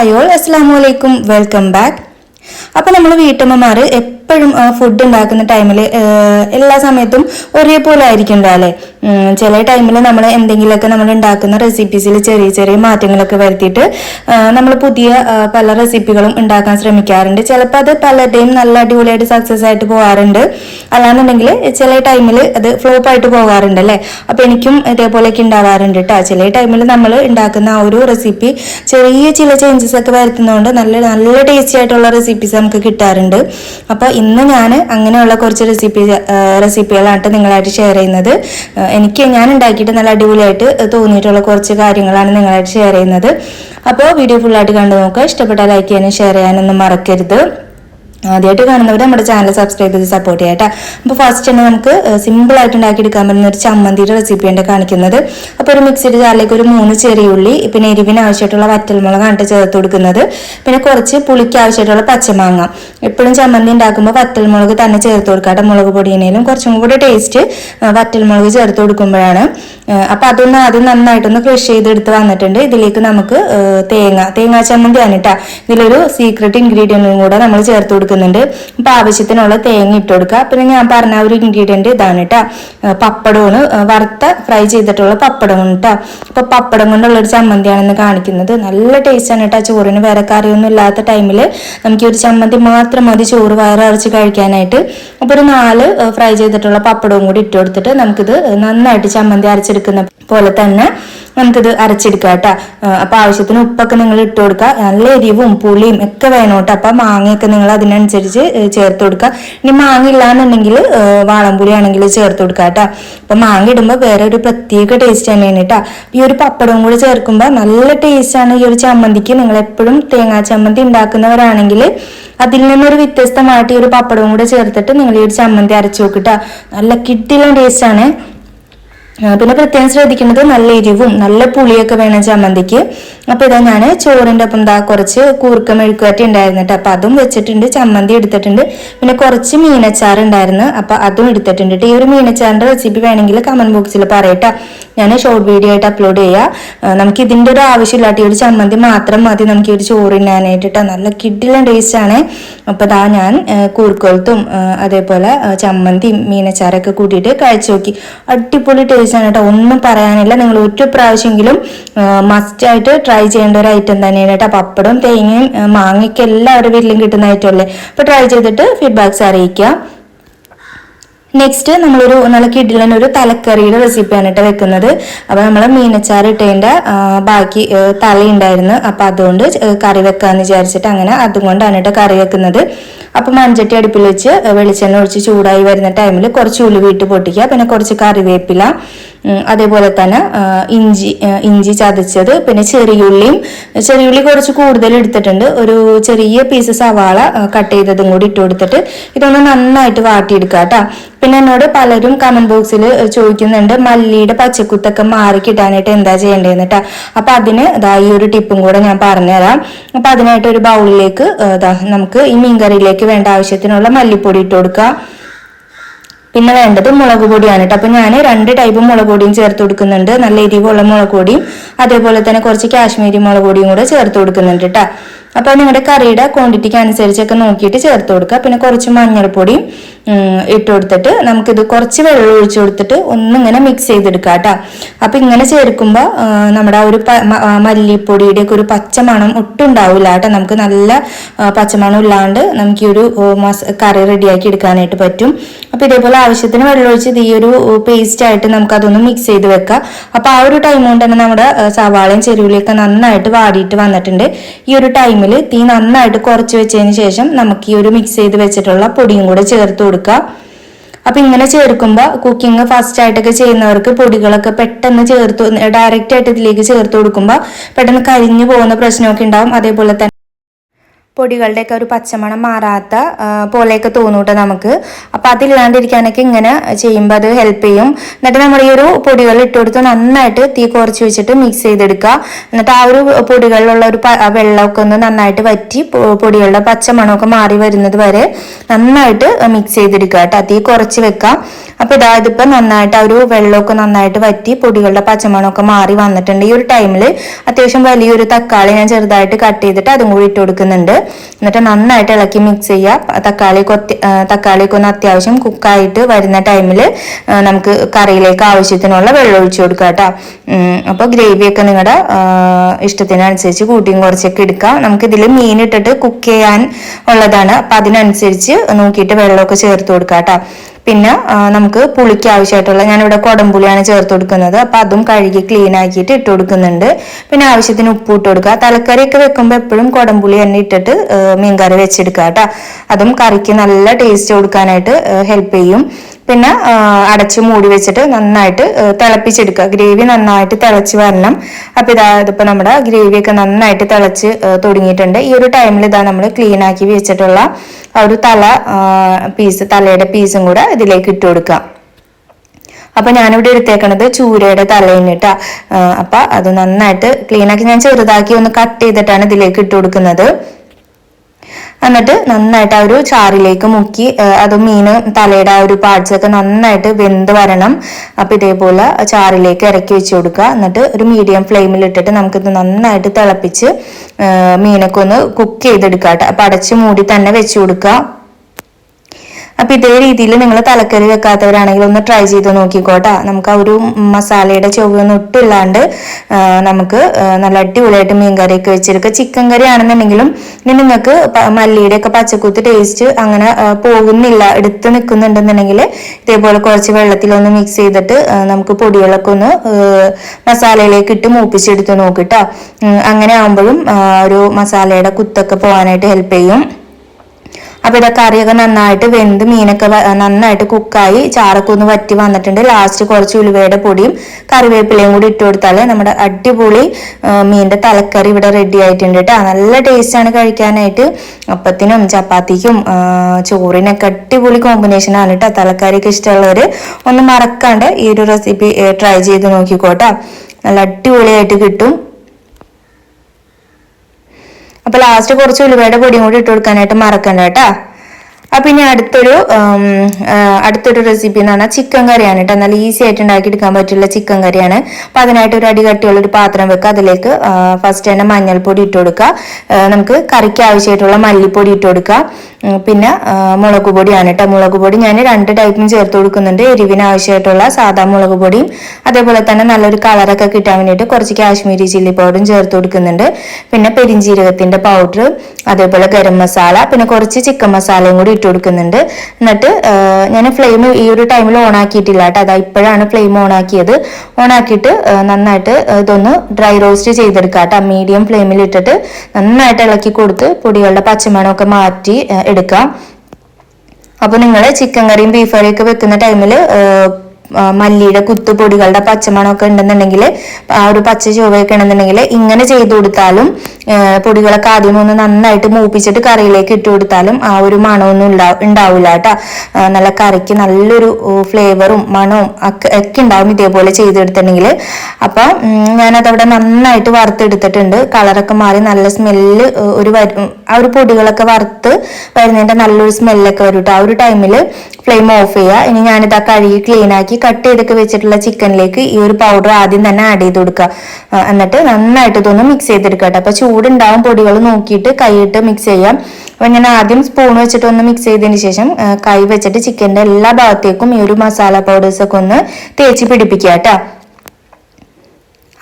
Hi all അസ്സാം വലൈക്കും welcome back അപ്പോൾ നമ്മൾ വീട്ടമ്മമാർ എപ്പോഴും ഫുഡ് ഉണ്ടാക്കുന്ന ടൈമിൽ എല്ലാ സമയത്തും ഒരേപോലെ ആയിരിക്കും അല്ലേ? ചില ടൈമിൽ നമ്മൾ എന്തെങ്കിലുമൊക്കെ നമ്മൾ ഉണ്ടാക്കുന്ന റെസിപ്പീസിൽ ചെറിയ ചെറിയ മാറ്റങ്ങളൊക്കെ വരുത്തിയിട്ട് നമ്മൾ പുതിയ പല റെസിപ്പികളും ഉണ്ടാക്കാൻ ശ്രമിക്കാറുണ്ട്. ചിലപ്പോൾ അത് പലരുടെയും നല്ല അടിപൊളിയായിട്ട് സക്സസ് ആയിട്ട് പോകാറുണ്ട് അല്ലാന്നുണ്ടെങ്കിൽ ചില ടൈമിൽ അത് ഫ്ലോപ്പ് ആയിട്ട് പോകാറുണ്ട് അല്ലേ? അപ്പോൾ എനിക്കും ഇതേപോലെയൊക്കെ ഉണ്ടാവാറുണ്ട് കേട്ടോ ചില ടൈമിൽ നമ്മൾ ഉണ്ടാക്കുന്ന ആ ഒരു റെസിപ്പി ചെറിയ ചില ചേഞ്ചസ് ഒക്കെ വരുത്തുന്നതുകൊണ്ട് നല്ല നല്ല ടേസ്റ്റി ആയിട്ടുള്ള റെസിപ്പീസ് നമുക്ക് കിട്ടാറുണ്ട്. അപ്പോൾ ഇന്ന് ഞാൻ അങ്ങനെയുള്ള കുറച്ച് റെസിപ്പി റെസിപ്പികളാണ് നിങ്ങളായിട്ട് ഷെയർ ചെയ്യുന്നത്. എനിക്ക് ഞാൻ ഉണ്ടാക്കിയിട്ട് നല്ല അടിപൊളിയായിട്ട് തോന്നിയിട്ടുള്ള കുറച്ച് കാര്യങ്ങളാണ് നിങ്ങളായിട്ട് ഷെയർ ചെയ്യുന്നത്. അപ്പോൾ വീഡിയോ ഫുള്ളായിട്ട് കണ്ടു നോക്കുക. ഇഷ്ടപ്പെട്ട ലൈക്ക് ചെയ്യാനും ഷെയർ ചെയ്യാനൊന്നും മറക്കരുത്. ആദ്യമായിട്ട് കാണുന്നവർ നമ്മുടെ ചാനൽ സബ്സ്ക്രൈബ് ചെയ്ത് സപ്പോർട്ട് ചെയ്യാം കേട്ടോ. അപ്പോൾ ഫസ്റ്റ് തന്നെ നമുക്ക് സിമ്പിൾ ആയിട്ട് ഉണ്ടാക്കിയെടുക്കാൻ പറ്റുന്ന ഒരു ചമ്മന്തിയുടെ റെസിപ്പിയാണ് കാണിക്കുന്നത്. അപ്പോൾ ഒരു മിക്സിഡ് ജാറിലേക്ക് ഒരു മൂന്ന് ചെറിയ ഉള്ളി പിന്നെ എരിവിന് ആവശ്യമായിട്ടുള്ള വറ്റൽമുളകാണ് ചേർത്ത് കൊടുക്കുന്നത്. പിന്നെ കുറച്ച് പുളിക്ക് ആവശ്യമായിട്ടുള്ള പച്ചമാങ്ങ. എപ്പോഴും ചമ്മന്തി ഉണ്ടാക്കുമ്പോൾ വറ്റൽമുളക് തന്നെ ചേർത്ത് കൊടുക്കാം കേട്ടോ. മുളക് പൊടിയേലും കുറച്ചും കൂടി ടേസ്റ്റ് വറ്റൽമുളക് ചേർത്ത് കൊടുക്കുമ്പോഴാണ്. അപ്പോൾ അതൊന്ന് ആദ്യം നന്നായിട്ടൊന്ന് ക്രഷ് ചെയ്തെടുത്ത് വന്നിട്ടുണ്ട്. ഇതിലേക്ക് നമുക്ക് തേങ്ങ തേങ്ങാ ചമ്മന്തിയാണ് കേട്ടോ. ഇതിലൊരു സീക്രട്ട് ഇൻഗ്രീഡിയന്റും കൂടെ നമ്മൾ ചേർത്ത് കൊടുക്കുന്നുണ്ട്. അപ്പോൾ ആവശ്യത്തിനുള്ള തേങ്ങ ഇട്ട് കൊടുക്കുക പിന്നെ ഞാൻ പറഞ്ഞ ഒരു ഇൻഗ്രീഡിയന്റ് ഇതാണ് കേട്ടോ പപ്പടമാണ്. വറുത്ത ഫ്രൈ ചെയ്തിട്ടുള്ള പപ്പടമാണ് കേട്ടോ അപ്പൊ പപ്പടം കൊണ്ടുള്ള ഒരു ചമ്മന്തിയാണെന്ന് കാണിക്കുന്നത്. നല്ല ടേസ്റ്റാണ് കേട്ടോ ചോറിന്. വേറെ കറിയൊന്നും ഇല്ലാത്ത ടൈമിൽ നമുക്ക് ഒരു ചമ്മന്തി മാത്രം മതി ചോറ് വയറ് അരച്ച് കഴിക്കാനായിട്ട്. അപ്പൊ ഒരു നാല് ഫ്രൈ ചെയ്തിട്ടുള്ള പപ്പടവും കൂടി ഇട്ട് കൊടുത്തിട്ട് നമുക്കിത് നന്നായിട്ട് ചമ്മന്തി അരച്ചെടുക്കുന്ന പോലെ തന്നെ നമുക്കിത് അരച്ചെടുക്കാം കേട്ടോ. അപ്പൊ ആവശ്യത്തിന് ഉപ്പൊക്കെ നിങ്ങൾ ഇട്ട് കൊടുക്കുക. നല്ല എരിവും പുളിയും ഒക്കെ വേണം കേട്ടോ. അപ്പൊ മാങ്ങയൊക്കെ നിങ്ങൾ അതിനനുസരിച്ച് ചേർത്ത് കൊടുക്കുക. ഇനി മാങ്ങ ഇല്ലാന്നുണ്ടെങ്കിൽ വാളംപുളി ആണെങ്കിൽ ചേർത്ത് കൊടുക്കുക കേട്ടോ. അപ്പൊ മാങ്ങ ഇടുമ്പോൾ വേറെ ഒരു പ്രത്യേക ടേസ്റ്റ് തന്നെയാണ് കേട്ടോ. ഈ ഒരു പപ്പടവും കൂടി ചേർക്കുമ്പോൾ നല്ല ടേസ്റ്റാണ് ഈ ഒരു ചമ്മന്തിക്ക്. നിങ്ങൾ എപ്പോഴും തേങ്ങാ ചമ്മന്തി ഉണ്ടാക്കുന്നവരാണെങ്കിൽ അതിൽ നിന്നൊരു വ്യത്യസ്തമായിട്ട് ഈ ഒരു പപ്പടവും കൂടെ ചേർത്തിട്ട് നിങ്ങൾ ഈ ഒരു ചമ്മന്തി അരച്ചു നോക്കിട്ടാ നല്ല കിട്ടിയുള്ള ടേസ്റ്റ് ആണ്. പിന്നെ പ്രത്യേകം ശ്രദ്ധിക്കേണ്ടത് നല്ല എരിവും നല്ല പുളിയൊക്കെ വേണം ചമ്മന്തിക്ക്. അപ്പൊ ഇതാ ഞാൻ ചോറിന്റെ ഒപ്പം ദാ കുറച്ച് കൂർക്ക മെഴുക്കുവരട്ടി ഉണ്ടായിരുന്നിട്ട് അപ്പോൾ അപ്പൊ അതും വെച്ചിട്ടുണ്ട് ചമ്മന്തി എടുത്തിട്ടുണ്ട്. പിന്നെ കുറച്ച് മീനച്ചാർ ഉണ്ടായിരുന്നു അപ്പൊ അതും എടുത്തിട്ടുണ്ട് ഈ ഒരു മീനച്ചാറിന്റെ റെസിപ്പി വേണമെങ്കിൽ കമന്റ് ബോക്സിൽ പറയട്ടോ ഞാൻ ഷോർട്ട് വീഡിയോ ആയിട്ട് അപ്ലോഡ് ചെയ്യാം. നമുക്ക് ഇതിന്റെ ഒരു ആവശ്യമില്ലാത്ത ഈ ഒരു ചമ്മന്തി മാത്രം മതി. നമുക്ക് ഈ ഒരു ചോറ് ഇടാനായിട്ട് നല്ല കിഡിലും ടേസ്റ്റ് അപ്പൊ ദാ ഞാൻ ആ, അതേപോലെ ചമ്മന്തി ചമ്മന്തിയും മീനച്ചാറൊക്കെ കൂട്ടിയിട്ട് കഴിച്ചു നോക്കി. അടിപൊളി ടേസ്റ്റ് ആണ് കേട്ടോ. ഒന്നും പറയാനില്ല. നിങ്ങൾ ഒരു പ്രാവശ്യമെങ്കിലും മസ്റ്റ് ആയിട്ട് ട്രൈ ചെയ്യേണ്ട ഒരു ഐറ്റം തന്നെയാണ് കേട്ടോ. പപ്പടവും തേങ്ങയും മാങ്ങയ്ക്ക് എല്ലാവരുടെ വീട്ടിലും കിട്ടുന്ന ഐറ്റം അല്ലേ? അപ്പൊ ട്രൈ ചെയ്തിട്ട് ഫീഡ്ബാക്സ് അറിയിക്കുക. നെക്സ്റ്റ് നമ്മളൊരു നല്ല കിടിലൻ ഒരു തലക്കറിയുടെ റെസിപ്പിയാണ് കേട്ടോ വെക്കുന്നത്. അപ്പോൾ നമ്മൾ മീനച്ചാർ ഇട്ടതിന്റെ ബാക്കി തലയുണ്ടായിരുന്നു അപ്പോൾ അതുകൊണ്ട് കറി വെക്കാന്ന് വിചാരിച്ചിട്ട് അങ്ങനെ അതും കൊണ്ടാണ് കറി വെക്കുന്നത്. അപ്പോൾ മൺചട്ടി അടുപ്പിൽ വെച്ച് വെളിച്ചെണ്ണ ഒഴിച്ച് ചൂടായി വരുന്ന ടൈമിൽ കുറച്ച് ഉലുവിട്ട് പൊട്ടിക്കുക. പിന്നെ കുറച്ച് കറിവേപ്പില അതേപോലെ തന്നെ ഇഞ്ചി ഇഞ്ചി ചതച്ചത് പിന്നെ ചെറിയുള്ളിയും ചെറിയുള്ളി കുറച്ച് കൂടുതൽ എടുത്തിട്ടുണ്ട്. ഒരു ചെറിയ പീസ് സവാള കട്ട് ചെയ്തതും കൂടി ഇട്ട് കൊടുത്തിട്ട് ഇതൊന്ന് നന്നായിട്ട് വാട്ടിയെടുക്കുക കേട്ടോ. പിന്നെ എന്നോട് പലരും കമന്റ് ബോക്സിൽ ചോദിക്കുന്നുണ്ട് മല്ലിയുടെ പച്ചക്കുത്തൊക്കെ മാറി കിട്ടാനായിട്ട് എന്താ ചെയ്യേണ്ടതെന്ന് കേട്ടോ അപ്പൊ അതിന് ഇതാ ഈ ഒരു ടിപ്പും കൂടെ ഞാൻ പറഞ്ഞുതരാം. അപ്പൊ അതിനായിട്ട് ഒരു ബൗളിലേക്ക് നമുക്ക് ഈ മീൻകറിയിലേക്ക് വേണ്ട ആവശ്യത്തിനുള്ള മല്ലിപ്പൊടി ഇട്ട് കൊടുക്കാം പിന്നെ വേണ്ടത് മുളക് പൊടിയാണ് കേട്ടോ ഞാൻ രണ്ട് ടൈപ്പ് മുളക് പൊടിയും ചേർത്ത് കൊടുക്കുന്നുണ്ട്. നല്ല എരിവുള്ള മുളക് പൊടിയും അതേപോലെ തന്നെ കുറച്ച് കാശ്മീരി മുളക് പൊടിയും കൂടെ ചേർത്ത് കൊടുക്കുന്നുണ്ട് കേട്ടോ അപ്പൊ നിങ്ങളുടെ കറിയുടെ ക്വാണ്ടിറ്റിക്ക് അനുസരിച്ചൊക്കെ നോക്കിയിട്ട് ചേർത്ത് കൊടുക്കുക. പിന്നെ കുറച്ച് മഞ്ഞൾപ്പൊടിയും ഇട്ട് കൊടുത്തിട്ട് നമുക്കിത് കുറച്ച് വെള്ളം ഒഴിച്ചു കൊടുത്തിട്ട് ഒന്നിങ്ങനെ മിക്സ് ചെയ്തെടുക്കാം കേട്ടോ. അപ്പൊ ഇങ്ങനെ ചേർക്കുമ്പോൾ നമ്മുടെ ആ ഒരു മല്ലിപ്പൊടിയുടെ ഒക്കെ ഒരു പച്ചമണം ഒട്ടും ഉണ്ടാവില്ല കേട്ടോ. നമുക്ക് നല്ല പച്ചമണം ഇല്ലാണ്ട് നമുക്ക് ഈ ഒരു മസ കറി റെഡിയാക്കി എടുക്കാനായിട്ട് പറ്റും. അപ്പൊ ഇതേപോലെ ആവശ്യത്തിന് വെള്ളം ഒഴിച്ച് ഈ ഒരു പേസ്റ്റ് ആയിട്ട് നമുക്ക് അതൊന്ന് മിക്സ് ചെയ്ത് വെക്കാം അപ്പൊ ആ ഒരു ടൈം കൊണ്ട് തന്നെ നമ്മുടെ സവാളയും ചെരുവിളിയൊക്കെ നന്നായിട്ട് വാടിയിട്ട് വന്നിട്ടുണ്ട്. ഈ ഒരു ടൈമിൽ തീ നന്നായിട്ട് കുറച്ച് വെച്ചതിന് ശേഷം നമുക്ക് ഈ ഒരു മിക്സ് ചെയ്ത് വെച്ചിട്ടുള്ള പൊടിയും കൂടെ ചേർത്ത് കൊടുക്കുക. അപ്പൊ ഇങ്ങനെ ചേർക്കുമ്പോൾ കുക്കിംഗ് ഫസ്റ്റ് ആയിട്ടൊക്കെ ചെയ്യുന്നവർക്ക് പൊടികളൊക്കെ പെട്ടെന്ന് ചേർത്ത് ഡയറക്റ്റ് ആയിട്ട് ഇതിലേക്ക് ചേർത്ത് കൊടുക്കുമ്പോൾ പെട്ടെന്ന് കരിഞ്ഞു പോകുന്ന പ്രശ്നമൊക്കെ ഉണ്ടാവും. അതേപോലെ തന്നെ പൊടികളുടെയൊക്കെ ഒരു പച്ചമണം മാറാത്ത പോലെയൊക്കെ തോന്നൂട്ടോ നമുക്ക്. അപ്പോൾ അതില്ലാണ്ടിരിക്കാനൊക്കെ ഇങ്ങനെ ചെയ്യുമ്പോൾ അത് ഹെൽപ്പ് ചെയ്യും. എന്നിട്ട് നമ്മൾ ഈ ഒരു പൊടികൾ ഇട്ട് കൊടുത്ത് നന്നായിട്ട് തീ കുറച്ച് വെച്ചിട്ട് മിക്സ് ചെയ്തെടുക്കുക. എന്നിട്ട് ആ ഒരു പൊടികളിലുള്ള ഒരു വെള്ളമൊക്കെ ഒന്ന് നന്നായിട്ട് വറ്റി പൊടികളുടെ പച്ചമണമൊക്കെ മാറി വരുന്നത് വരെ നന്നായിട്ട് മിക്സ് ചെയ്തെടുക്കുക കേട്ടോ. തീ കുറച്ച് വെക്കാം അപ്പൊ ഇതാ ഇതിപ്പോ നന്നായിട്ട് ആ ഒരു വെള്ളമൊക്കെ നന്നായിട്ട് വറ്റി പൊടികളുടെ പച്ചമണമൊക്കെ മാറി വന്നിട്ടുണ്ട്. ഈ ഒരു ടൈമിൽ അത്യാവശ്യം വലിയൊരു തക്കാളി ഞാൻ ചെറുതായിട്ട് കട്ട് ചെയ്തിട്ട് അതും കൂടി ഇട്ട് കൊടുക്കുന്നുണ്ട്. എന്നിട്ട് നന്നായിട്ട് ഇളക്കി മിക്സ് ചെയ്യുക. തക്കാളി കൊത്തി തക്കാളിയൊക്കെ ഒന്ന് അത്യാവശ്യം കുക്കായിട്ട് വരുന്ന ടൈമിൽ നമുക്ക് കറിയിലേക്ക് ആവശ്യത്തിനുള്ള വെള്ളം ഒഴിച്ചു കൊടുക്കുക കേട്ടോ. അപ്പോൾ ഗ്രേവിയൊക്കെ നിങ്ങളുടെ ഇഷ്ടത്തിനനുസരിച്ച് കൂട്ടിയും കുറച്ചൊക്കെ എടുക്കാം. നമുക്ക് ഇതിൽ മീൻ ഇട്ടിട്ട് കുക്ക് ചെയ്യാൻ ഉള്ളതാണ്. അപ്പം അതിനനുസരിച്ച് നോക്കിയിട്ട് വെള്ളമൊക്കെ ചേർത്ത് കൊടുക്കുക കേട്ടോ. പിന്നെ നമുക്ക് പുളിക്ക് ആവശ്യമായിട്ടുള്ള ഞാനിവിടെ കുടംപുളിയാണ് ചേർത്ത് കൊടുക്കുന്നത്. അപ്പം അതും കഴുകി ക്ലീൻ ആക്കിയിട്ട് ഇട്ട് കൊടുക്കുന്നുണ്ട്. പിന്നെ ആവശ്യത്തിന് ഉപ്പ് ഇട്ട് കൊടുക്കുക. തലക്കറിയൊക്കെ വെക്കുമ്പോൾ എപ്പോഴും കുടംപുളി തന്നെ ഇട്ടിട്ട് മീൻകറി വെച്ചെടുക്കുക കേട്ടോ. അതും കറിക്ക് നല്ല ടേസ്റ്റ് കൊടുക്കാനായിട്ട് ഹെൽപ്പ് ചെയ്യും. പിന്നെ അടച്ച് മൂടി വെച്ചിട്ട് നന്നായിട്ട് തിളപ്പിച്ചെടുക്കുക. ഗ്രേവി നന്നായിട്ട് തിളച്ച് വരണം. അപ്പോൾ ഇതാ ഇതിപ്പോൾ നമ്മുടെ ഗ്രേവിയൊക്കെ നന്നായിട്ട് തിളച്ച് തുടങ്ങിയിട്ടുണ്ട്. ഈ ഒരു ടൈമിൽ ഇതാ നമ്മൾ ക്ലീൻ ആക്കി വെച്ചിട്ടുള്ള ഒരു തല പീസ് തലയുടെ പീസും കൂടെ ഇതിലേക്ക് ഇട്ട് കൊടുക്കുക. അപ്പൊ ഞാനിവിടെ എടുത്തേക്കണത് ചൂരയുടെ തലയിന്നിട്ടാ അപ്പൊ അത് നന്നായിട്ട് ക്ലീൻ ആക്കി ഞാൻ ചെറുതാക്കി ഒന്ന് കട്ട് ചെയ്തിട്ടാണ് ഇതിലേക്ക് ഇട്ട് കൊടുക്കുന്നത്. എന്നിട്ട് നന്നായിട്ട് ആ ഒരു ചാറിലേക്ക് മുക്കി അത് മീന് തലയുടെ ആ ഒരു പാർട്സ് ഒക്കെ നന്നായിട്ട് വെന്ത് വരണം. അപ്പൊ ഇതേപോലെ ചാറിലേക്ക് ഇറക്കി വെച്ച് കൊടുക്കുക. എന്നിട്ട് ഒരു മീഡിയം ഫ്ലെയിമിൽ ഇട്ടിട്ട് നമുക്കിത് നന്നായിട്ട് തിളപ്പിച്ച് മീനൊക്കെ ഒന്ന് കുക്ക് ചെയ്തെടുക്കാം അപ്പൊ അടച്ച് മൂടി തന്നെ വെച്ച് കൊടുക്കുക. അപ്പൊ ഇതേ രീതിയിൽ നിങ്ങൾ തലക്കറി വെക്കാത്തവരാണെങ്കിൽ ഒന്ന് ട്രൈ ചെയ്ത് നോക്കിക്കോട്ടെ. നമുക്ക് ആ ഒരു മസാലയുടെ ചൊവ്വൊന്നും ഒട്ടില്ലാണ്ട് നമുക്ക് നല്ല അടിപൊളിയായിട്ട് മീൻ കറിയൊക്കെ വെച്ചെടുക്കുക ചിക്കൻ കറി ആണെന്നുണ്ടെങ്കിലും ഇനി നിങ്ങൾക്ക് മല്ലിയുടെ ഒക്കെ പച്ചക്കൂത്ത് ടേസ്റ്റ് അങ്ങനെ പോകുന്നില്ല എടുത്ത് നിൽക്കുന്നുണ്ടെന്നുണ്ടെങ്കിൽ ഇതേപോലെ കുറച്ച് വെള്ളത്തിലൊന്ന് മിക്സ് ചെയ്തിട്ട് നമുക്ക് പൊടികളൊക്കെ ഒന്ന് മസാലയിലേക്ക് ഇട്ട് മൂപ്പിച്ചെടുത്ത് നോക്കിട്ടോ. അങ്ങനെ ആകുമ്പോഴും ഒരു മസാലയുടെ കുത്തൊക്കെ പോകാനായിട്ട് ഹെൽപ്പ് ചെയ്യും. അപ്പൊ ഇതൊക്കെ കറിയൊക്കെ നന്നായിട്ട് വെന്ത് മീനൊക്കെ നന്നായിട്ട് കുക്കായി ചാറൊക്കെ ഒന്ന് വറ്റി വന്നിട്ടുണ്ട്. ലാസ്റ്റ് കുറച്ച് ഉലുവയുടെ പൊടിയും കറിവേപ്പിലയും കൂടി ഇട്ട് കൊടുത്താൽ നമ്മുടെ അടിപൊളി മീനിന്റെ തലക്കറി ഇവിടെ റെഡി ആയിട്ടുണ്ട് കേട്ടോ. നല്ല ടേസ്റ്റ് ആണ് കഴിക്കാനായിട്ട്. അപ്പത്തിനും ചപ്പാത്തിക്കും ചോറിനൊക്കെ അടിപൊളി കോമ്പിനേഷൻ ആണ് കേട്ടോ. തലക്കറിയൊക്കെ ഇഷ്ടമുള്ളവർ ഒന്ന് മറക്കാണ്ട് ഈ ഒരു റെസിപ്പി ട്രൈ ചെയ്ത് നോക്കിക്കോട്ടോ. നല്ല അടിപൊളിയായിട്ട് കിട്ടും. അപ്പൊ ലാസ്റ്റ് കുറച്ച് ഉലുവയുടെ പൊടിയും കൂടി ഇട്ട് കൊടുക്കാനായിട്ട് മറക്കണ്ട കേട്ടാ. അപ്പൊ ഇനി അടുത്തൊരു അടുത്തൊരു റെസിപ്പി എന്ന് പറഞ്ഞാൽ ചിക്കൻ കറിയാണ് കേട്ടോ. നല്ല ഈസി ആയിട്ട് ഉണ്ടാക്കി എടുക്കാൻ പറ്റുള്ള ചിക്കൻ കറിയാണ്. അപ്പൊ അതിനായിട്ട് ഒരു അടി കട്ടിയുള്ള ഒരു പാത്രം വെക്കുക അതിലേക്ക് ഫസ്റ്റ് തന്നെ മഞ്ഞൾപ്പൊടി ഇട്ട് കൊടുക്കുക നമുക്ക് കറിക്ക് ആവശ്യമായിട്ടുള്ള മല്ലിപ്പൊടി ഇട്ട് കൊടുക്കുക പിന്നെ മുളക് പൊടിയാണ് കേട്ടോ. മുളക് പൊടി ഞാൻ രണ്ട് ടൈപ്പും ചേർത്ത് കൊടുക്കുന്നുണ്ട്. എരിവിന് ആവശ്യമായിട്ടുള്ള സാധാ മുളക് പൊടിയും അതേപോലെ തന്നെ നല്ലൊരു കളറൊക്കെ കിട്ടാൻ വേണ്ടിയിട്ട് കുറച്ച് കാശ്മീരി ചില്ലി പൗഡറും ചേർത്ത് കൊടുക്കുന്നുണ്ട്. പിന്നെ പെരിഞ്ജീരകത്തിന്റെ പൗഡർ അതേപോലെ ഗരം മസാല പിന്നെ കുറച്ച് ചിക്കൻ മസാലയും കൂടി ഇട്ട് കൊടുക്കുന്നുണ്ട്. എന്നിട്ട് ഞാൻ ഫ്ലെയിം ഈ ഒരു ടൈമിൽ ഓൺ ആക്കിയിട്ടില്ല കേട്ടോ. അതാ ഇപ്പോഴാണ് ഫ്ലെയിം ഓൺ ആക്കിയത്. ഓൺ ആക്കിയിട്ട് നന്നായിട്ട് ഇതൊന്ന് ഡ്രൈ റോസ്റ്റ് ചെയ്തെടുക്കാം കേട്ടോ. മീഡിയം ഫ്ലെയിമിൽ ഇട്ടിട്ട് നന്നായിട്ട് ഇളക്കി കൊടുത്ത് പൊടികളുടെ പച്ചമണമൊക്കെ മാറ്റി എടുക്കാം. അപ്പൊ നിങ്ങൾ ചിക്കൻ കറിയും ബീഫ് കറിയൊക്കെ വെക്കുന്ന ടൈമിൽ മല്ലിയുടെ കുത്തുപൊടികളുടെ പച്ചമണമൊക്കെ ഉണ്ടെന്നുണ്ടെങ്കിൽ ആ ഒരു പച്ച ചുവയൊക്കെ ഉണ്ടെന്നുണ്ടെങ്കിൽ ഇങ്ങനെ ചെയ്തു കൊടുത്താലും പൊടികളൊക്കെ ആദ്യം ഒന്ന് നന്നായിട്ട് മൂപ്പിച്ചിട്ട് കറിയിലേക്ക് ഇട്ട് കൊടുത്താലും ആ ഒരു മണമൊന്നും ഉണ്ടാ- ഉണ്ടാവില്ല കേട്ടോ. നല്ല കറിക്ക് നല്ലൊരു ഫ്ലേവറും മണവും ഒക്കെ ഉണ്ടാവും ഇതേപോലെ ചെയ്തെടുത്തിട്ടുണ്ടെങ്കിൽ അപ്പൊ ഞാനതവിടെ നന്നായിട്ട് വറുത്തെടുത്തിട്ടുണ്ട്. കളറൊക്കെ മാറി നല്ല സ്മെല്ല് ഒരു ആ ഒരു പൊടികളൊക്കെ വറുത്ത് വരുന്നതിന്റെ നല്ലൊരു സ്മെല്ലൊക്കെ വരും കേട്ടോ. ആ ഒരു ടൈമിൽ ഫ്ലെയിം ഓഫ് ചെയ്യുക ഇനി ഞാനിതാ കഴുകി ക്ലീൻ ആക്കി കട്ട് ചെയ്തൊക്കെ വെച്ചിട്ടുള്ള ചിക്കനിലേക്ക് ഈ ഒരു പൗഡർ ആദ്യം തന്നെ ആഡ് ചെയ്ത് കൊടുക്കുക എന്നിട്ട് നന്നായിട്ട് ഇതൊന്ന് മിക്സ് ചെയ്തെടുക്കുക കേട്ടോ അപ്പൊ ചൂടുണ്ടാവും പൊടികൾ നോക്കിയിട്ട് കൈയിട്ട് മിക്സ് ചെയ്യാം. അപ്പൊ ഞാൻ ആദ്യം സ്പൂൺ വെച്ചിട്ട് ഒന്ന് മിക്സ് ചെയ്തതിന് ശേഷം കൈ വെച്ചിട്ട് ചിക്കന്റെ എല്ലാ ഭാഗത്തേക്കും ഈ ഒരു മസാല പൗഡേഴ്സ് ഒക്കെ ഒന്ന് തേച്ച് പിടിപ്പിക്കുക കേട്ടോ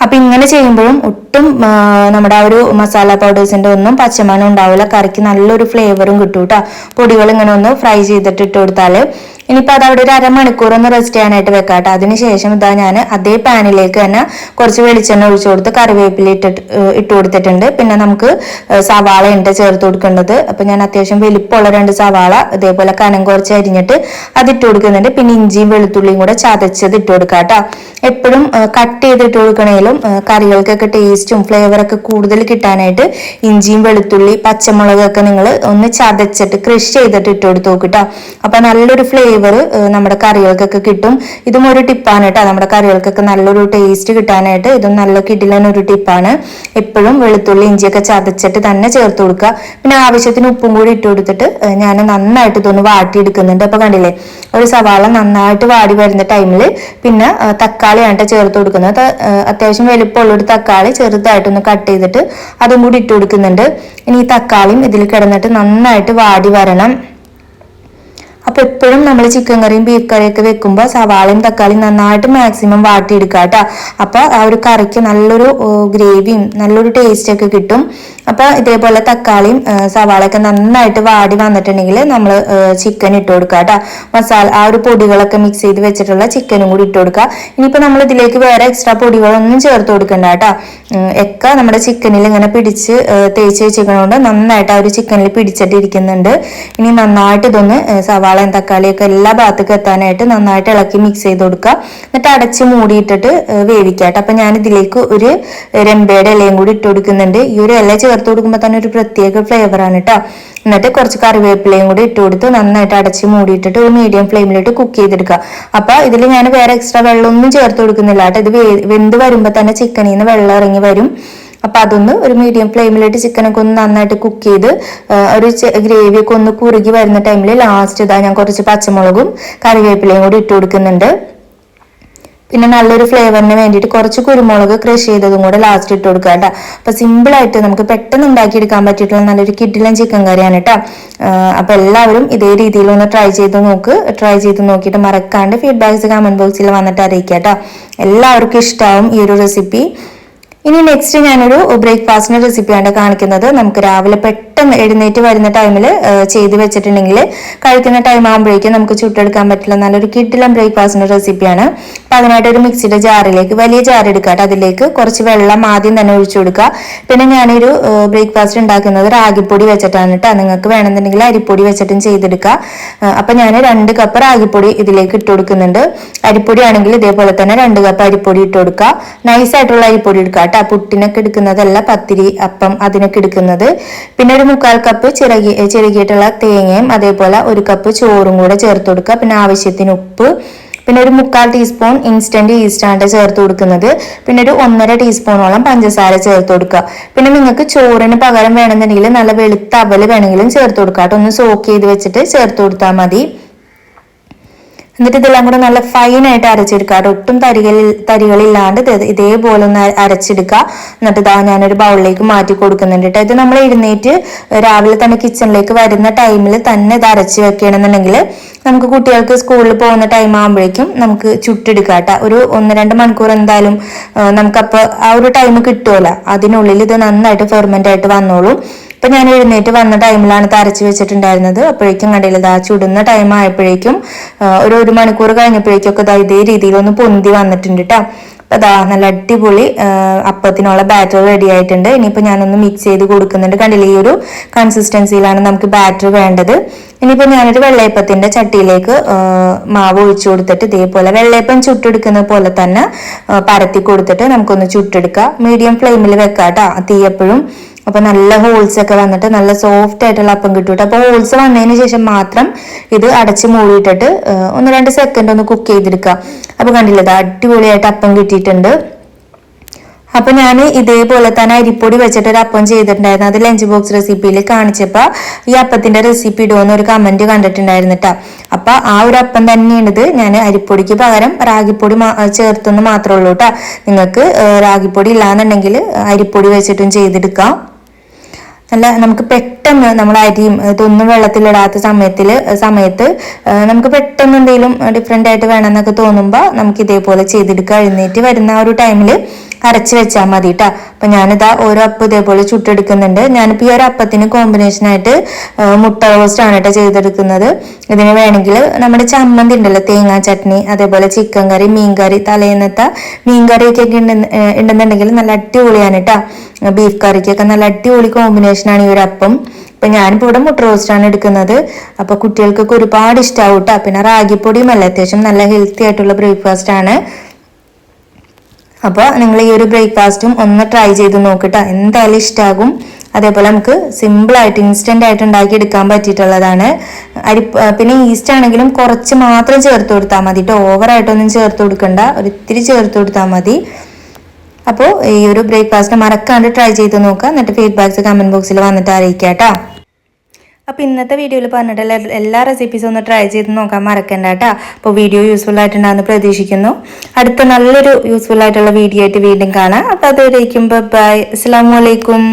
അപ്പൊ ഇങ്ങനെ ചെയ്യുമ്പോഴും ഒട്ടും നമ്മുടെ ആ ഒരു മസാല പൗഡേഴ്സിന്റെ ഒന്നും പച്ചമണം ഉണ്ടാവില്ല. കറിക്ക് നല്ലൊരു ഫ്ലേവറും കിട്ടും കേട്ടോ പൊടികൾ ഇങ്ങനെ ഒന്ന് ഫ്രൈ ചെയ്തിട്ട് ഇട്ട് ഇനിയിപ്പോൾ അത് അവിടെ ഒരു അരമണിക്കൂർ ഒന്ന് റെസ്റ്റ് ചെയ്യാനായിട്ട് വെക്കാട്ടെ. അതിനുശേഷം ഇതാ ഞാൻ അതേ പാനിലേക്ക് തന്നെ കുറച്ച് വെളിച്ചെണ്ണ ഒഴിച്ചു കൊടുത്ത് കറിവേപ്പില ഇട്ടിട്ട് ഇട്ട് കൊടുത്തിട്ടുണ്ട്. പിന്നെ നമുക്ക് സവാള ഉണ്ട് ചേർത്ത് കൊടുക്കേണ്ടത്. അപ്പൊ ഞാൻ അത്യാവശ്യം വലിപ്പമുള്ള രണ്ട് സവാള ഇതേപോലെ കനം കുറച്ച് അരിഞ്ഞിട്ട് അത് ഇട്ട് കൊടുക്കുന്നുണ്ട്. പിന്നെ ഇഞ്ചിയും വെളുത്തുള്ളിയും കൂടെ ചതച്ചത് ഇട്ട് കൊടുക്കാം കേട്ടോ എപ്പോഴും കട്ട് ചെയ്തിട്ട് കൊടുക്കണേലും കറികൾക്കൊക്കെ ടേസ്റ്റും ഫ്ലേവറൊക്കെ കൂടുതൽ കിട്ടാനായിട്ട് ഇഞ്ചിയും വെളുത്തുള്ളി പച്ചമുളകൊക്കെ നിങ്ങൾ ഒന്ന് ചതച്ചിട്ട് ക്രഷ് ചെയ്തിട്ട് ഇട്ട് കൊടുത്ത് നോക്കിട്ടോ അപ്പൊ നല്ലൊരു ഫ്ലേവർ നമ്മുടെ കറികൾക്കൊക്കെ കിട്ടും. ഇതും ഒരു ടിപ്പാണ് കേട്ടോ. നമ്മുടെ കറികൾക്കൊക്കെ നല്ലൊരു ടേസ്റ്റ് കിട്ടാനായിട്ട് ഇതും നല്ല കിടിലൻ ഒരു ടിപ്പാണ് എപ്പോഴും വെളുത്തുള്ളി ഇഞ്ചിയൊക്കെ ചതച്ചിട്ട് തന്നെ ചേർത്ത് കൊടുക്കുക. പിന്നെ ആവശ്യത്തിന് ഉപ്പും കൂടി ഇട്ട് കൊടുത്തിട്ട് ഞാൻ നന്നായിട്ട് ഇതൊന്ന് വാട്ടിയെടുക്കുന്നുണ്ട്. അപ്പൊ കണ്ടില്ലേ ഒരു സവാള നന്നായിട്ട് വാടി വരുന്ന ടൈമിൽ പിന്നെ തക്കാളിയാണ് ചേർത്ത് കൊടുക്കുന്നത്. അത്യാവശ്യം വലുപ്പമുള്ളൊരു തക്കാളി ചെറുതായിട്ടൊന്ന് കട്ട് ചെയ്തിട്ട് അതും കൂടി ഇട്ട് കൊടുക്കുന്നുണ്ട്. ഇനി ഈ തക്കാളിയും ഇതിൽ കിടന്നിട്ട് നന്നായിട്ട് വാടി വരണം. അപ്പൊ എപ്പോഴും നമ്മൾ ചിക്കൻ കറിയും ബീഫ് കറിയൊക്കെ വെക്കുമ്പോൾ സവാളയും തക്കാളിയും നന്നായിട്ട് മാക്സിമം വാട്ടിയെടുക്കുക കേട്ടോ അപ്പൊ ആ ഒരു കറിക്ക് നല്ലൊരു ഗ്രേവിയും നല്ലൊരു ടേസ്റ്റ് ഒക്കെ കിട്ടും. അപ്പൊ ഇതേപോലെ തക്കാളിയും സവാള സവാളയൊക്കെ നന്നായിട്ട് വാടി വന്നിട്ടുണ്ടെങ്കിൽ നമ്മൾ ചിക്കൻ ഇട്ട് കൊടുക്കുക കേട്ടോ. മസാല ആ ഒരു പൊടികളൊക്കെ മിക്സ് ചെയ്ത് വെച്ചിട്ടുള്ള ചിക്കനും കൂടി ഇട്ട് കൊടുക്കുക. ഇനിയിപ്പോ നമ്മൾ ഇതിലേക്ക് വേറെ എക്സ്ട്രാ പൊടികളൊന്നും ചേർത്ത് കൊടുക്കണ്ട കേട്ടോ. എക്ക നമ്മുടെ ചിക്കനിൽ ഇങ്ങനെ പിടിച്ച് തേച്ച് വെച്ചിരിക്കണോണ്ട് നന്നായിട്ട് ആ ഒരു ചിക്കനിൽ പിടിച്ചിട്ടിരിക്കുന്നുണ്ട്. ഇനി നന്നായിട്ട് ഇതൊന്ന് സവാളയും തക്കാളിയൊക്കെ എല്ലാ ഭാഗത്തേക്ക് എത്താനായിട്ട് നന്നായിട്ട് ഇളക്കി മിക്സ് ചെയ്ത് കൊടുക്കുക. എന്നിട്ട് അടച്ച് മൂടിയിട്ടിട്ട് വേവിക്കാം കേട്ടോ. അപ്പൊ ഞാൻ ഇതിലേക്ക് ഒരു രമ്പയുടെ ഇലയും കൂടി ഇട്ട് കൊടുക്കുന്നുണ്ട്. ഈ ഒരു ഇല കൊടുക്കുമ്പോൾ തന്നെ ഒരു പ്രത്യേക ഫ്ലേവർ ആണ് കേട്ടോ എന്നിട്ട് കുറച്ച് കറിവേപ്പിലയും കൂടി ഇട്ട് കൊടുത്ത് നന്നായിട്ട് അടച്ച് മൂടിയിട്ടിട്ട് ഒരു മീഡിയം ഫ്ലെയിമിലിട്ട് കുക്ക് ചെയ്തെടുക്കുക അപ്പൊ ഇതിൽ ഞാൻ വേറെ എക്സ്ട്രാ വെള്ളമൊന്നും ചേർത്ത് കൊടുക്കുന്നില്ല കേട്ടോ ഇത് വെന്ത് വരുമ്പോൾ തന്നെ ചിക്കനിൽ നിന്ന് വെള്ളം ഇറങ്ങി വരും. അപ്പൊ അതൊന്ന് ഒരു മീഡിയം ഫ്ലെയിമിലിട്ട് ചിക്കനൊക്കെ ഒന്ന് നന്നായിട്ട് കുക്ക് ചെയ്ത് ഒരു ഗ്രേവി ഒക്കെ ഒന്ന് കുറുകി വരുന്ന ടൈമിൽ ലാസ്റ്റ് ഇതാ ഞാൻ കുറച്ച് പച്ചമുളകും കറിവേപ്പിലയും കൂടി ഇട്ട് കൊടുക്കുന്നുണ്ട്. പിന്നെ നല്ലൊരു ഫ്ലേവറിന് വേണ്ടിയിട്ട് കുറച്ച് കുരുമുളക് ക്രഷ് ചെയ്തതും കൂടെ ലാസ്റ്റ് ഇട്ട് കൊടുക്കുക കേട്ടോ. അപ്പൊ സിമ്പിൾ ആയിട്ട് നമുക്ക് പെട്ടെന്ന് ഉണ്ടാക്കിയെടുക്കാൻ പറ്റിയിട്ടുള്ള നല്ലൊരു കിഡിലൻ ചിക്കൻ കറിയാണ് കേട്ടോ. അപ്പൊ എല്ലാവരും ഇതേ രീതിയിൽ ഒന്ന് ട്രൈ ചെയ്ത് നോക്ക്. ട്രൈ ചെയ്ത് നോക്കിയിട്ട് മറക്കാണ്ട് ഫീഡ്ബാക്സ് കമന്റ് ബോക്സിൽ വന്നിട്ട് അറിയിക്കുക കേട്ടോ. എല്ലാവർക്കും ഇഷ്ടമാവും ഈ ഒരു റെസിപ്പി ഇനി നെക്സ്റ്റ് ഞാനൊരു ബ്രേക്ക്ഫാസ്റ്റിന്റെ റെസിപ്പിയാണ് കാണിക്കുന്നത്. നമുക്ക് രാവിലെ പെട്ടെന്ന് എഴുന്നേറ്റ് വരുന്ന ടൈമിൽ ചെയ്ത് വെച്ചിട്ടുണ്ടെങ്കിൽ കഴിക്കുന്ന ടൈം ആകുമ്പോഴേക്കും നമുക്ക് ചുട്ടെടുക്കാൻ പറ്റില്ല. നല്ലൊരു കിഡിലം ബ്രേക്ക്ഫാസ്റ്റിന്റെ റെസിപ്പിയാണ് അപ്പൊ അതിനായിട്ട് ഒരു മിക്സിയുടെ ജാറിലേക്ക് വലിയ ജാർ എടുക്കുക അതിലേക്ക്. കുറച്ച് വെള്ളം ആദ്യം തന്നെ ഒഴിച്ചു കൊടുക്കുക. പിന്നെ ഞാനൊരു ബ്രേക്ക്ഫാസ്റ്റ് ഉണ്ടാക്കുന്നത് റാഗിപ്പൊടി വെച്ചിട്ടാണ് കേട്ടോ. നിങ്ങൾക്ക് വേണമെന്നുണ്ടെങ്കിൽ അരിപ്പൊടി വെച്ചിട്ടും ചെയ്തെടുക്കുക. അപ്പൊ ഞാൻ രണ്ട് കപ്പ് റാഗിപ്പൊടി ഇതിലേക്ക് ഇട്ട് കൊടുക്കുന്നുണ്ട്. അരിപ്പൊടി ആണെങ്കിൽ ഇതേപോലെ തന്നെ രണ്ട് കപ്പ് അരിപ്പൊടി ഇട്ട് കൊടുക്കുക. നൈസായിട്ടുള്ള അരിപ്പൊടി എടുക്കുക കേട്ടോ. പുട്ടിനൊക്കെ എടുക്കുന്നതല്ല പത്തിരി അപ്പം അതിനൊക്കെ എടുക്കുന്നത്. പിന്നെ ഒരു മുക്കാൽ കപ്പ് ചിറകി ചിറകിയിട്ടുള്ള തേങ്ങയും അതേപോലെ ഒരു കപ്പ് ചോറും കൂടെ ചേർത്ത് കൊടുക്കുക. പിന്നെ ആവശ്യത്തിന് ഉപ്പ് പിന്നെ ഒരു മുക്കാൽ ടീസ്പൂൺ ഇൻസ്റ്റന്റ് ഈസ്റ്റാണ് ചേർത്ത് കൊടുക്കുന്നത്. പിന്നെ ഒരു ഒന്നര ടീസ്പൂണോളം പഞ്ചസാര ചേർത്ത് കൊടുക്കുക. പിന്നെ നിങ്ങൾക്ക് ചോറിന് പകരം വേണമെന്നുണ്ടെങ്കിൽ നല്ല വെളുത്ത അവൽ വേണമെങ്കിലും ചേർത്ത് കൊടുക്കുക. കേട്ടോ ഒന്ന് സോക്ക് ചെയ്ത് വെച്ചിട്ട് ചേർത്ത് കൊടുത്താൽ മതി. എന്നിട്ട് ഇതെല്ലാം കൂടെ നല്ല ഫൈനായിട്ട് അരച്ചെടുക്കുക. ഒട്ടും തരികളിൽ തരികളില്ലാണ്ട് ഇതേപോലെ ഒന്ന് അരച്ചെടുക്കുക. എന്നിട്ട് ഇതാ ഞാനൊരു ബൗളിലേക്ക് മാറ്റി കൊടുക്കുന്നുണ്ട് കേട്ടോ. ഇത് നമ്മൾ എഴുന്നേറ്റ് രാവിലെ തന്നെ കിച്ചണിലേക്ക് വരുന്ന ടൈമിൽ തന്നെ ഇത് അരച്ച് വെക്കുകയാണെന്നുണ്ടെങ്കിൽ നമുക്ക് കുട്ടികൾക്ക് സ്കൂളിൽ പോകുന്ന ടൈം ആകുമ്പോഴേക്കും നമുക്ക് ചുട്ടെടുക്കാം കേട്ടോ. ഒരു ഒന്ന് രണ്ട് മണിക്കൂർ എന്തായാലും നമുക്കപ്പോൾ ആ ഒരു ടൈം കിട്ടുമല്ലോ അതിനുള്ളിൽ ഇത് നന്നായിട്ട് ഫെർമെന്റ് ആയിട്ട് വന്നോളും. ഇപ്പൊ ഞാൻ എഴുന്നേറ്റ് വന്ന ടൈമിലാണ് ഇത് അരച്ച് വെച്ചിട്ടുണ്ടായിരുന്നത്. അപ്പോഴേക്കും കണ്ടില്ല ഇതാ ചുടുന്ന ടൈം ആയപ്പോഴേക്കും ഒരു ഒരു മണിക്കൂർ കഴിഞ്ഞപ്പോഴേക്കും ഒക്കെ ഇതേ രീതിയിലൊന്ന് പൊന്തി വന്നിട്ടുണ്ട് കേട്ടോ അപ്പൊ അതാ നല്ല അടിപൊളി അപ്പത്തിനുള്ള ബാറ്റർ റെഡി ആയിട്ടുണ്ട്. ഇനിയിപ്പോ ഞാനൊന്ന് മിക്സ് ചെയ്ത് കൊടുക്കുന്നുണ്ട്. കണ്ടില്ലേ ഈ ഒരു കൺസിസ്റ്റൻസിയിലാണ് നമുക്ക് ബാറ്റർ വേണ്ടത്. ഇനിയിപ്പോ ഞാനൊരു വെള്ളയപ്പത്തിന്റെ ചട്ടിയിലേക്ക് മാവ് ഒഴിച്ചു കൊടുത്തിട്ട് ഇതേപോലെ വെള്ളയപ്പം ചുട്ടെടുക്കുന്ന പോലെ തന്നെ പരത്തി കൊടുത്തിട്ട് നമുക്കൊന്ന് ചുട്ടെടുക്കാം. മീഡിയം ഫ്ലെയിമിൽ വെക്കാം കേട്ടോ തീ എപ്പോഴും അപ്പൊ നല്ല ഹോൾസ് ഒക്കെ വന്നിട്ട് നല്ല സോഫ്റ്റ് ആയിട്ടുള്ള അപ്പം കിട്ടും അപ്പൊ ഹോൾസ് വന്നതിന് ശേഷം മാത്രം ഇത് അടച്ച് മൂടിയിട്ടിട്ട് ഒന്ന് രണ്ട് സെക്കൻഡ് ഒന്ന് കുക്ക് ചെയ്തെടുക്കുക. അപ്പൊ കണ്ടില്ലേ ഇത് അടിപൊളിയായിട്ട് അപ്പം കിട്ടിയിട്ടുണ്ട്. അപ്പൊ ഞാൻ ഇതേപോലെ തന്നെ അരിപ്പൊടി വെച്ചിട്ട് ഒരു അപ്പം ചെയ്തിട്ടുണ്ടായിരുന്നു. അത് ലഞ്ച് ബോക്സ് റെസിപ്പിയിൽ കാണിച്ചപ്പോ ഈ അപ്പത്തിന്റെ റെസിപ്പി ഇടുമെന്ന് ഒരു കമന്റ് കണ്ടിട്ടുണ്ടായിരുന്നു അപ്പൊ ആ ഒരു അപ്പം തന്നെയാണ് ഇത്. ഞാൻ അരിപ്പൊടിക്ക് പകരം റാഗിപ്പൊടി ചേർത്തെന്ന് മാത്രമേ ഉള്ളൂ കേട്ടോ നിങ്ങൾക്ക് റാഗിപ്പൊടി ഇല്ലാന്നുണ്ടെങ്കിൽ അരിപ്പൊടി വെച്ചിട്ടും ചെയ്തെടുക്കാം. നല്ല നമുക്ക് പെട്ടെന്ന് നമ്മൾ അരിയും ഇതൊന്നും വെള്ളത്തിലിടാത്ത സമയത്തിൽ സമയത്ത് നമുക്ക് പെട്ടെന്ന് എന്തെങ്കിലും ഡിഫറെന്റ് ആയിട്ട് വേണമെന്നൊക്കെ തോന്നുമ്പോൾ നമുക്ക് ഇതേപോലെ ചെയ്തെടുക്കുക എഴുന്നേറ്റ് വരുന്ന ആ ഒരു ടൈമിൽ അരച്ച് വെച്ചാൽ മതി കേട്ടോ അപ്പം ഞാനിതാ ഓരോ അപ്പം ഇതേപോലെ ചുട്ടെടുക്കുന്നുണ്ട്. ഞാനിപ്പോൾ ഈ ഒരു അപ്പത്തിന് കോമ്പിനേഷനായിട്ട് മുട്ട റോസ്റ്റ് ആണ് കേട്ടോ ചെയ്തെടുക്കുന്നത്. ഇതിന് വേണമെങ്കിൽ നമ്മുടെ ചമ്മന്തി ഉണ്ടല്ലോ തേങ്ങാ ചട്നി അതേപോലെ ചിക്കൻ കറി മീൻ കറി തലേന്നത്തെ മീൻ ഉണ്ടെന്നുണ്ടെങ്കിൽ നല്ല അടിപൊളിയാണ് കേട്ടോ ബീഫ് കറിക്കൊക്കെ നല്ല അടിപൊളി കോമ്പിനേഷനാണ് ഈ ഒരു അപ്പം. ഇപ്പൊ ഞാനിപ്പോ ഇവിടെ മുട്ട റോസ്റ്റ് ആണ് എടുക്കുന്നത്. അപ്പൊ കുട്ടികൾക്കൊക്കെ ഒരുപാട് ഇഷ്ടാവും കേട്ടോ പിന്നെ റാഗിപ്പൊടിയും അല്ല അത്യാവശ്യം നല്ല ഹെൽത്തി ആയിട്ടുള്ള ബ്രേക്ക്ഫാസ്റ്റ് ആണ്. അപ്പോൾ നിങ്ങൾ ഈ ഒരു ബ്രേക്ക്ഫാസ്റ്റും ഒന്ന് ട്രൈ ചെയ്ത് നോക്കിട്ടോ. എന്തായാലും ഇഷ്ടമാകും അതേപോലെ നമുക്ക് സിമ്പിൾ ആയിട്ട് ഇൻസ്റ്റന്റ് ആയിട്ട് ഉണ്ടാക്കി എടുക്കാൻ പറ്റിയിട്ടുള്ളതാണ്. അരി പിന്നെ ഈസ്റ്റ് ആണെങ്കിലും കുറച്ച് മാത്രം ചേർത്ത് കൊടുത്താൽ മതി കേട്ടോ ഓവറായിട്ടൊന്നും ചേർത്ത് കൊടുക്കണ്ട. ഒരിത്തിരി ചേർത്ത് കൊടുത്താൽ മതി. അപ്പോൾ ഈ ഒരു ബ്രേക്ക്ഫാസ്റ്റ് മറക്കാണ്ട് ട്രൈ ചെയ്ത് നോക്കുക. എന്നിട്ട് ഫീഡ്ബാക്ക്സ് കമന്റ് ബോക്സിൽ വന്നിട്ട് അറിയിക്കാം കേട്ടോ അപ്പോൾ ഇന്നത്തെ വീഡിയോയിൽ പറഞ്ഞിട്ടുള്ള എല്ലാ റെസിപ്പീസും ഒന്ന് ട്രൈ ചെയ്ത് നോക്കാൻ മറക്കണ്ട കേട്ടോ അപ്പോൾ വീഡിയോ യൂസ്ഫുൾ ആയിട്ടുണ്ടാകുന്ന പ്രതീക്ഷിക്കുന്നു. അടുത്ത നല്ലൊരു യൂസ്ഫുൾ ആയിട്ടുള്ള വീഡിയോ ആയിട്ട് വീണ്ടും കാണാം. അപ്പോൾ അതുവരേക്കും ബൈ അസ്സാം വലൈക്കും